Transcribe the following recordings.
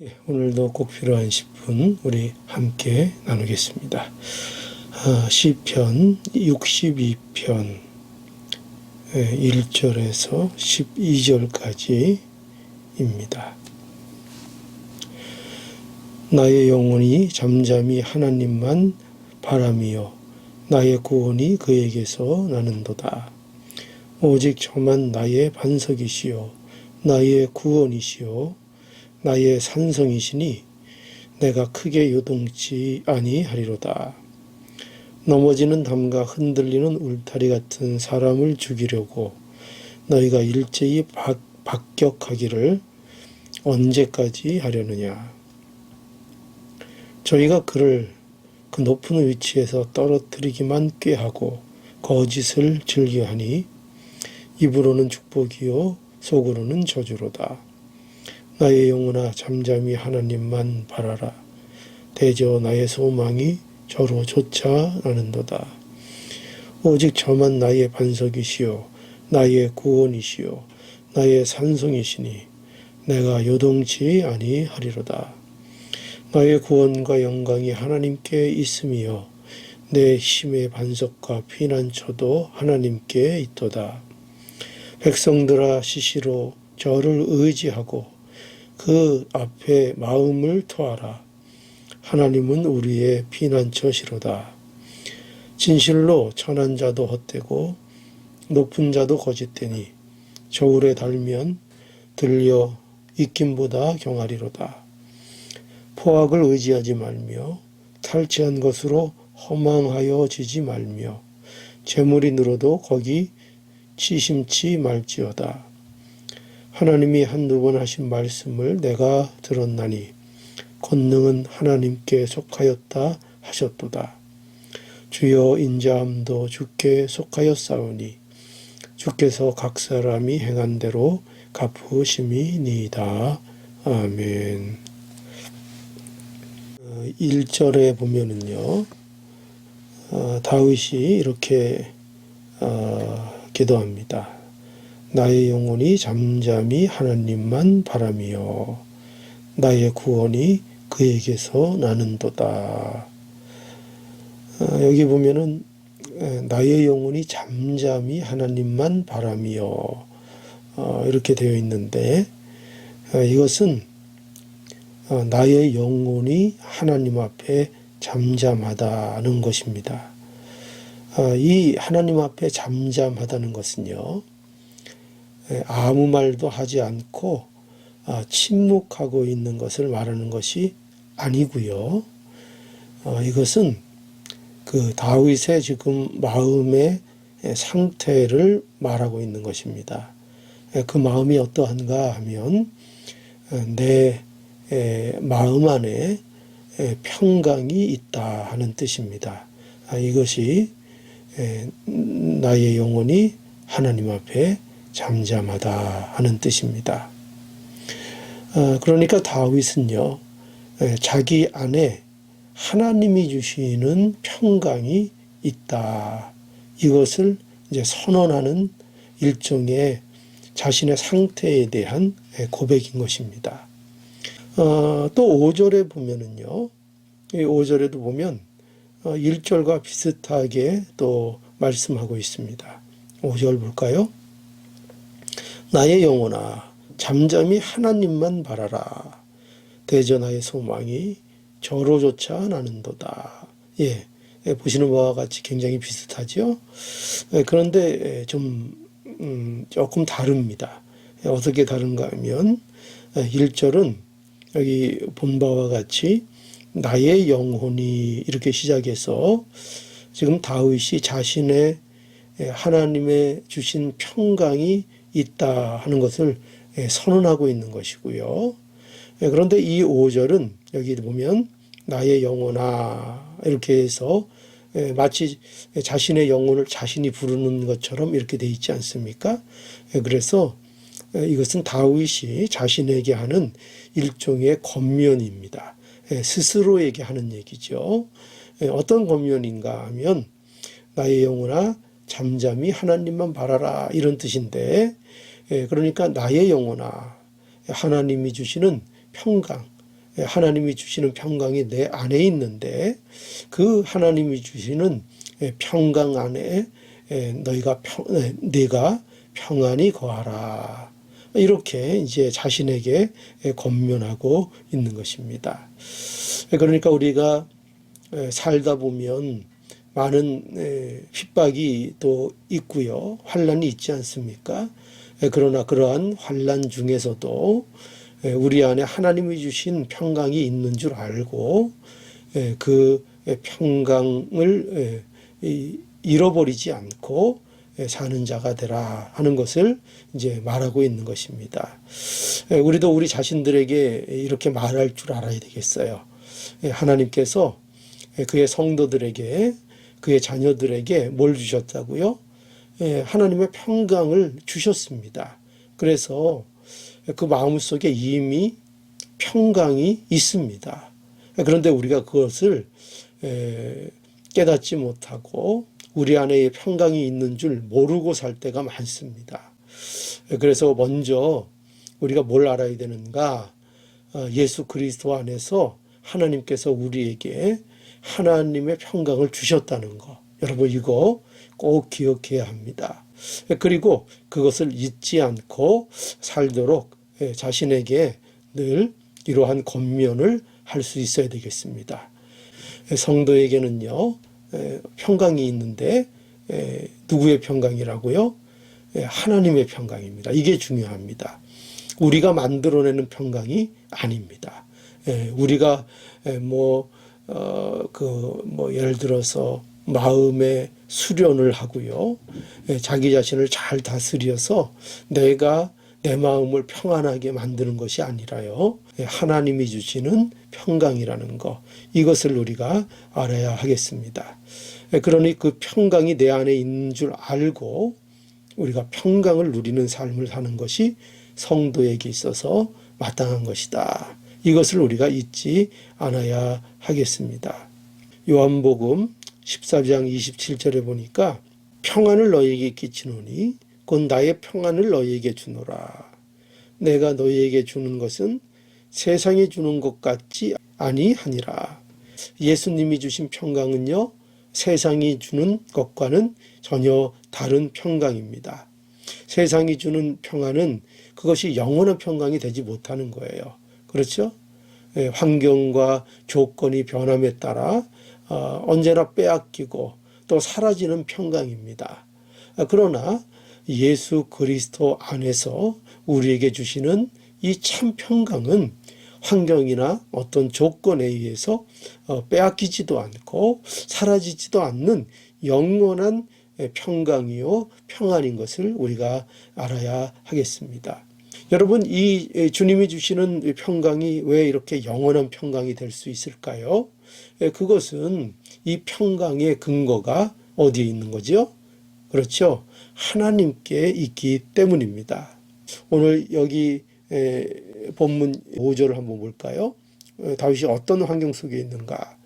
예, 오늘도 꼭 필요한 10분 우리 함께 나누겠습니다. 아, 시편 62편 1절에서 12절까지입니다. 나의 영혼이 잠잠히 하나님만 바람이요 나의 구원이 그에게서 나는도다. 오직 저만 나의 반석이시요 나의 구원이시요 나의 산성이시니 내가 크게 요동치 아니하리로다. 넘어지는 담과 흔들리는 울타리 같은 사람을 죽이려고 너희가 일제히 박, 박격하기를 언제까지 하려느냐. 저희가 그를 그 높은 위치에서 떨어뜨리기만 꾀하고 거짓을 즐겨하니 입으로는 축복이요 속으로는 저주로다. 나의 영혼아 잠잠히 하나님만 바라라. 대저 나의 소망이 저로 쫓아 나는도다. 오직 저만 나의 반석이시요 나의 구원이시요 나의 산성이시니 내가 요동치 아니하리로다. 나의 구원과 영광이 하나님께 있음이요 내 힘의 반석과 피난처도 하나님께 있도다. 백성들아 시시로 저를 의지하고 그 앞에 마음을 토하라. 하나님은 우리의 피난처시로다. 진실로 천한 자도 헛되고 높은 자도 거짓되니 저울에 달면 들려 익김보다 경하리로다. 포악을 의지하지 말며 탈취한 것으로 허망하여 지지 말며 재물이 늘어도 거기 치심치 말지어다. 하나님이 한두 번 하신 말씀을 내가 들었나니 권능은 하나님께 속하였다 하셨도다. 주여 인자함도 주께 속하였사오니 주께서 각 사람이 행한 대로 갚으심이니이다. 아멘. 1절에 보면은요, 어, 다윗이 이렇게 어, 기도합니다. 나의 영혼이 잠잠히 하나님만 바람이요. 나의 구원이 그에게서 나는도다. 어, 여기 보면은 나의 영혼이 잠잠히 하나님만 바람이요. 어, 이렇게 되어 있는데 어, 이것은 나의 영혼이 하나님 앞에 잠잠하다는 것입니다. 이 하나님 앞에 잠잠하다는 것은요, 아무 말도 하지 않고 아, 침묵하고 있는 것을 말하는 것이 아니고요. 어, 이것은 그 다윗의 지금 마음의 상태를 말하고 있는 것입니다. 그 마음이 어떠한가 하면 어, 내 마음 안에 평강이 있다 하는 뜻입니다. 아, 이것이 나의 영혼이 하나님 앞에 잠잠하다 하는 뜻입니다. 어, 그러니까 다윗은요, 예, 자기 안에 하나님이 주시는 평강이 있다. 이것을 이제 선언하는 일종의 자신의 상태에 대한 예, 고백인 것입니다. 어, 또 5절에 보면은요, 5절에도 보면 1절과 어, 비슷하게 또 말씀하고 있습니다. 5절 볼까요? 나의 영혼아, 잠잠히 하나님만 바라라. 대전하의 소망이 저로조차 나는도다. 예, 예, 보시는 바와 같이 굉장히 비슷하죠. 예, 그런데 예, 좀 음, 조금 다릅니다. 예, 어떻게 다른가 하면 1절은 여기 본 바와 같이 나의 영혼이 이렇게 시작해서 지금 다윗이 자신의 하나님의 주신 평강이 있다 하는 것을 예, 선언하고 있는 것이고요. 예, 그런데 이 5절은 여기 보면 나의 영혼아 이렇게 해서 예, 마치 자신의 영혼을 자신이 부르는 것처럼 이렇게 돼 있지 않습니까? 그래서 이것은 다윗이 자신에게 하는 일종의 권면입니다. 스스로에게 하는 얘기죠. 어떤 권면인가 하면 나의 영혼아 잠잠히 하나님만 바라라 이런 뜻인데 예, 그러니까 나의 영혼아 하나님이 주시는 평강 하나님이 주시는 평강이 내 안에 있는데 그 하나님이 주시는 평강 안에 너희가 평, 내가 평안히 거하라. 이렇게 이제 자신에게 권면하고 있는 것입니다. 그러니까 우리가 살다 보면 많은 핍박이 또 있고요. 환란이 있지 않습니까? 그러나 그러한 환란 중에서도 우리 안에 하나님이 주신 평강이 있는 줄 알고 그 평강을 잃어버리지 않고 사는 자가 되라 하는 것을 이제 말하고 있는 것입니다. 우리도 우리 자신들에게 이렇게 말할 줄 알아야 되겠어요. 하나님께서 그의 성도들에게 그의 자녀들에게 뭘 주셨다고요? 하나님의 평강을 주셨습니다. 그래서 그 마음속에 이미 평강이 있습니다. 그런데 우리가 그것을 깨닫지 못하고 우리 안에 평강이 있는 줄 모르고 살 때가 많습니다. 그래서 먼저 우리가 뭘 알아야 되는가? 어, 예수 그리스도 안에서 하나님께서 우리에게 하나님의 평강을 주셨다는 거. 여러분 이거 꼭 기억해야 합니다. 그리고 그것을 잊지 않고 살도록 자신에게 늘 이러한 권면을 할 수 있어야 되겠습니다. 성도에게는요, 평강이 있는데 누구의 평강이라고요? 하나님의 평강입니다. 이게 중요합니다. 우리가 만들어내는 평강이 아닙니다. 우리가 뭐, 어, 그, 뭐, 예를 들어서 마음의 수련을 하고요. 자기 자신을 잘 다스려서 내가 내 마음을 평안하게 만드는 것이 아니라요. 하나님이 주시는 평강이라는 것. 이것을 우리가 알아야 하겠습니다. 그러니 그 평강이 내 안에 있는 줄 알고 우리가 평강을 누리는 삶을 사는 것이 성도에게 있어서 마땅한 것이다. 이것을 우리가 잊지 않아야 하겠습니다. 요한복음 14장 27절에 보니까 평안을 너희에게 끼치노니 곧 나의 평안을 너희에게 주노라. 내가 너희에게 주는 것은 세상에 주는 것 같지 아니하니라. 예수님이 주신 평강은요, 세상이 주는 것과는 전혀 다른 평강입니다. 세상이 주는 평안은 그것이 영원한 평강이 되지 못하는 거예요. 그렇죠? 예, 환경과 조건이 변함에 따라 어, 언제나 빼앗기고 또 사라지는 평강입니다. 아, 그러나 예수 그리스도 안에서 우리에게 주시는 이 참 평강은 환경이나 어떤 조건에 의해서 어, 빼앗기지도 않고 사라지지도 않는 영원한 평강이요 평안인 것을 우리가 알아야 하겠습니다. 여러분 이 주님이 주시는 평강이 왜 이렇게 영원한 평강이 될 수 있을까요? 그것은 이 평강의 근거가 어디에 있는 거죠? 그렇죠. 하나님께 있기 때문입니다. 오늘 여기 본문 5절을 한번 볼까요? 다윗이 어떤 환경 속에 있는가?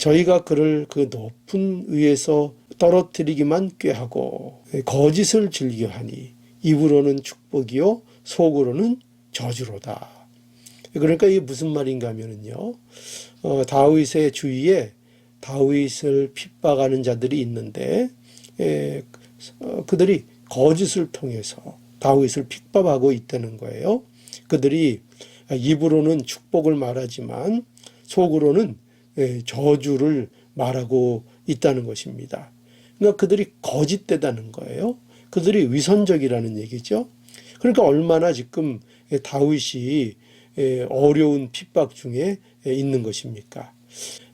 저희가 그를 그 높은 위에서 떨어뜨리기만 꾀하고 거짓을 즐겨하니 입으로는 축복이요 속으로는 저주로다. 그러니까 이게 무슨 말인가 하면은요. 어, 다윗의 주위에 다윗을 핍박하는 자들이 있는데 에, 어, 그들이 거짓을 통해서 다윗을 핍박하고 있다는 거예요. 그들이 입으로는 축복을 말하지만 속으로는 에, 저주를 말하고 있다는 것입니다. 그러니까 그들이 거짓되다는 거예요. 그들이 위선적이라는 얘기죠. 그러니까 얼마나 지금 다윗이 어려운 핍박 중에 있는 것입니까?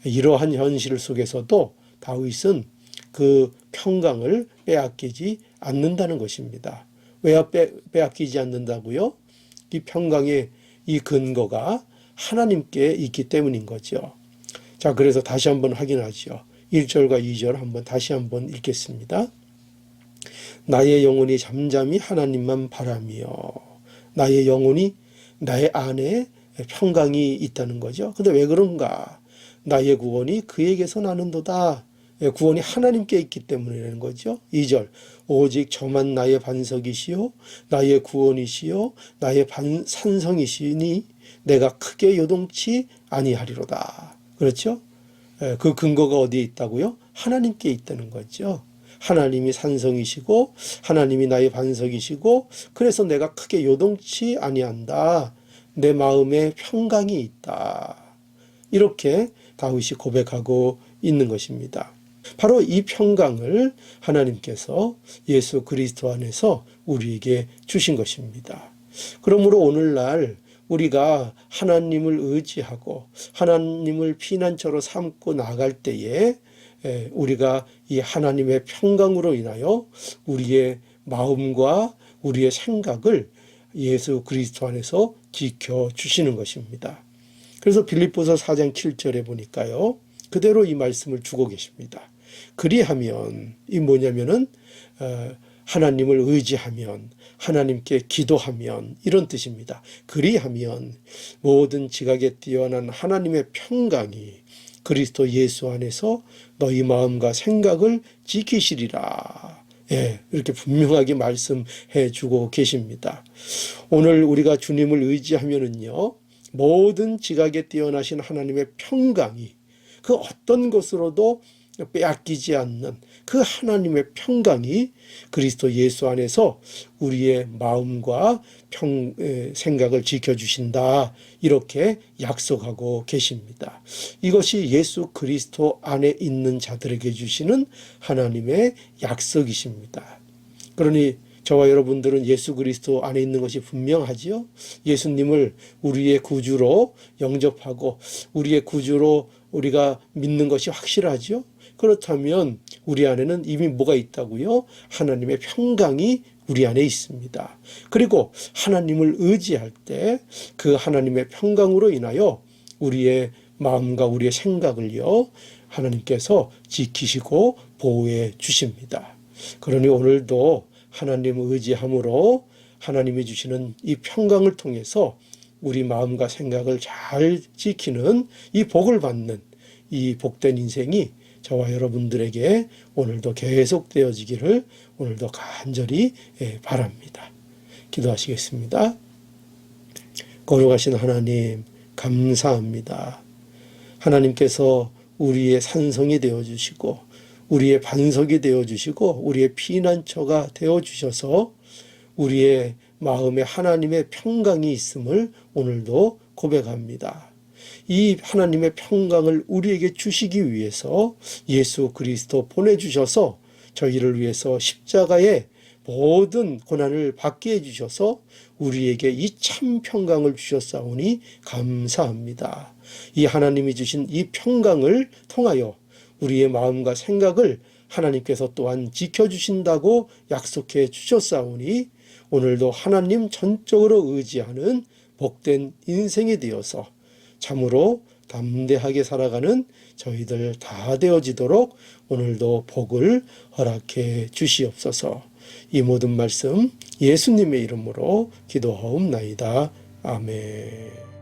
이러한 현실 속에서도 다윗은 그 평강을 빼앗기지 않는다는 것입니다. 왜 빼앗기지 않는다고요? 이 평강의 이 근거가 하나님께 있기 때문인 거죠. 자, 그래서 다시 한번 확인하죠. 1절과 2절 한번 다시 한번 읽겠습니다. 나의 영혼이 잠잠히 하나님만 바라며 나의 영혼이 나의 안에 평강이 있다는 거죠. 근데 왜 그런가? 나의 구원이 그에게서 나는도다. 예, 구원이 하나님께 있기 때문이라는 거죠. 2절 오직 저만 나의 반석이시요 나의 구원이시요 나의 반 산성이시니 내가 크게 요동치 아니하리로다. 그렇죠? 예, 그 근거가 어디에 있다고요? 하나님께 있다는 거죠. 하나님이 산성이시고 하나님이 나의 반석이시고 그래서 내가 크게 요동치 아니한다. 내 마음에 평강이 있다. 이렇게 다윗이 고백하고 있는 것입니다. 바로 이 평강을 하나님께서 예수 그리스도 안에서 우리에게 주신 것입니다. 그러므로 오늘날 우리가 하나님을 의지하고 하나님을 피난처로 삼고 나갈 때에 에, 우리가 이 하나님의 평강으로 인하여 우리의 마음과 우리의 생각을 예수 그리스도 안에서 지켜 주시는 것입니다. 그래서 빌립보서 4장 7절에 보니까요. 그대로 이 말씀을 주고 계십니다. 그리하면 이 뭐냐면은 어, 하나님을 의지하면 하나님께 기도하면 이런 뜻입니다. 그리하면 모든 지각에 뛰어난 하나님의 평강이 그리스도 예수 안에서 너희 마음과 생각을 지키시리라. 예, 이렇게 분명하게 말씀해 주고 계십니다. 오늘 우리가 주님을 의지하면은요, 모든 지각에 뛰어나신 하나님의 평강이 그 어떤 것으로도 빼앗기지 않는 그 하나님의 평강이 그리스도 예수 안에서 우리의 마음과 평, 에, 생각을 지켜주신다. 이렇게 약속하고 계십니다. 이것이 예수 그리스도 안에 있는 자들에게 주시는 하나님의 약속이십니다. 그러니 저와 여러분들은 예수 그리스도 안에 있는 것이 분명하지요. 예수님을 우리의 구주로 영접하고 우리의 구주로 우리가 믿는 것이 확실하지요. 그렇다면 우리 안에는 이미 뭐가 있다고요? 하나님의 평강이 우리 안에 있습니다. 그리고 하나님을 의지할 때 그 하나님의 평강으로 인하여 우리의 마음과 우리의 생각을요, 하나님께서 지키시고 보호해 주십니다. 그러니 오늘도 하나님 의지함으로 하나님이 주시는 이 평강을 통해서 우리 마음과 생각을 잘 지키는 이 복을 받는 이 복된 인생이 저와 여러분들에게 오늘도 계속되어지기를 오늘도 간절히 예, 바랍니다. 기도하시겠습니다. 거룩하신 하나님, 감사합니다. 하나님께서 우리의 산성이 되어 주시고, 우리의 반석이 되어 주시고, 우리의 피난처가 되어 주셔서 우리의 마음에 하나님의 평강이 있음을 오늘도 고백합니다. 이 하나님의 평강을 우리에게 주시기 위해서 예수 그리스도 보내주셔서 저희를 위해서 십자가에 모든 고난을 받게 해주셔서 우리에게 이 참 평강을 주셨사오니 감사합니다. 이 하나님이 주신 이 평강을 통하여 우리의 마음과 생각을 하나님께서 또한 지켜주신다고 약속해 주셨사오니 오늘도 하나님 전적으로 의지하는 복된 인생이 되어서 참으로 담대하게 살아가는 저희들 다 되어지도록 오늘도 복을 허락해 주시옵소서. 이 모든 말씀 예수님의 이름으로 기도하옵나이다. 아멘.